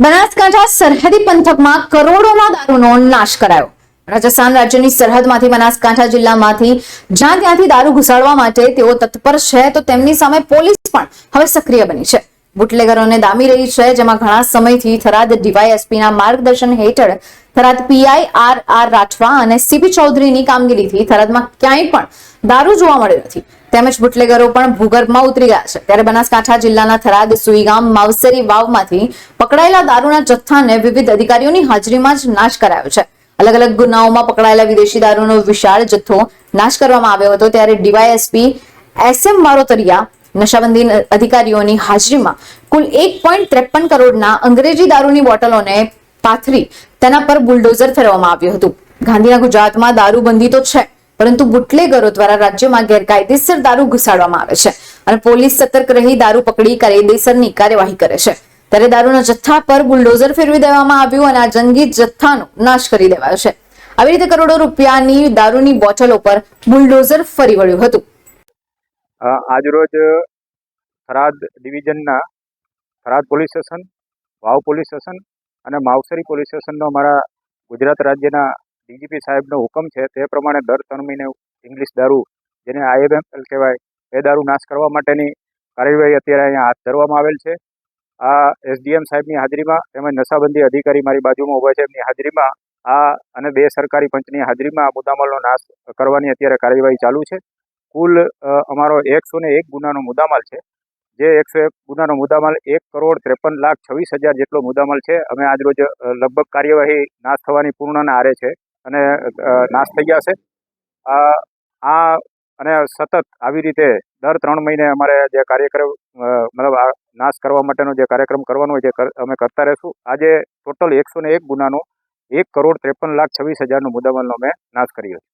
બનાસકાંઠા સરહદી પંથકમાં કરોડોમાં દારૂનો નાશ કરાયો. રાજસ્થાન રાજ્યની સરહદમાંથી બનાસકાંઠા જિલ્લામાંથી જ્યાં ત્યાંથી દારૂ ઘુસાડવા માટે તેઓ તત્પર છે, તો તેમની સામે પોલીસ પણ હવે સક્રિય બની છે. બુટલેગરોને દામી રહી છે, જેમાં ઘણા સમયથી થરાદ ડીવાયએસપીના માર્ગદર્શન હેઠળ Tharad PI R R Rathva અને સીપી ચૌધરીની કામગીરીથી થરાદમાં ક્યાંય પણ દારૂ જોવા મળ્યો નથી. તેમજ બુટલેગરો પણ ભૂગર્ભમાં ઉતરી ગયા છે. ત્યારે બનાસકાંઠા જિલ્લાના થરાદ, સુઈગામ, માવસરી વાવમાંથી પકડાયેલા દારૂના જથ્થાને વિવિધ અધિકારીઓની હાજરીમાં જ નાશ કરાયો છે. અલગ અલગ ગુનાઓમાં પકડાયેલા વિદેશી દારૂનો વિશાળ જથ્થો નાશ કરવામાં આવ્યો હતો. ત્યારે ડીવાયએસપી એસ એમ મારોતરિયા નશાબંધી અધિકારીઓની હાજરીમાં કુલ એક પોઈન્ટ ત્રેપન કરોડના અંગ્રેજી દારૂની બોટલોને પાથરી તેના પર બુલડોઝર ફેરવવામાં આવ્યું હતું. ગાંધીના ગુજરાતમાં દારૂબંધી તો છે. પરંતુ બુટલેગરો દ્વારા રાજ્યમાં ગેરકાયદેસર દારૂ ઘુસાડવામાં આવે છે અને પોલીસ સતર્ક રહી દારૂ પકડી કાયદેસરની કાર્યવાહી કરે છે. ત્યારે દારૂના જથ્થા પર બુલડોઝર ફેરવી દેવામાં આવ્યું અને આ જંગી જથ્થાનો નાશ કરી દેવાયો છે. આવી રીતે કરોડો રૂપિયાની દારૂની બોટલો પર બુલડોઝર ફરી વળ્યું હતું. આજરોજ Tharad ડિવિઝનના Tharad police station, Vav police station અને માવસરી પોલીસ સ્ટેશનનો અમારા ગુજરાત રાજ્યના ડીજીપી સાહેબનો હુકમ છે તે પ્રમાણે દર ત્રણ મહિને ઇંગ્લિશ દારૂ, જેને આઈએમએલ કહેવાય, એ દારૂ નાશ કરવા માટેની કાર્યવાહી અત્યારે અહીંયા હાથ ધરવામાં આવેલ છે. આ એસડીએમ સાહેબની હાજરીમાં તેમજ નશાબંધી અધિકારી મારી બાજુમાં ઊભા છે, એમની હાજરીમાં આ અને બે સરકારી પંચની હાજરીમાં મુદ્દામાલનો નાશ કરવાની અત્યારે કાર્યવાહી ચાલુ છે. કુલ અમારો એકસો ને એક ગુનાનો મુદ્દામાલ છે. જે એકસો એક ગુનાનો મુદ્દામાલ એક કરોડ ત્રેપન લાખ છવ્વીસ હજાર જેટલો મુદ્દામાલ છે. અમે આજરોજ લગભગ કાર્યવાહી નાશ થવાની પૂર્ણના આરે છે. અને નાશ થઈ ગયા આ આ અને સતત આવી રીતે દર ત્રણ મહિને અમારે જે કાર્યક્રમ મતલબ આ નાશ કરવા માટેનો જે કાર્યક્રમ કરવાનો હોય છે અમે કરતા રહીશું. આજે ટોટલ એકસો ને એક ગુનાનો એક કરોડ ત્રેપન લાખ છવ્વીસ હજારનો મુદ્દામાલનો અમે નાશ કર્યો છે.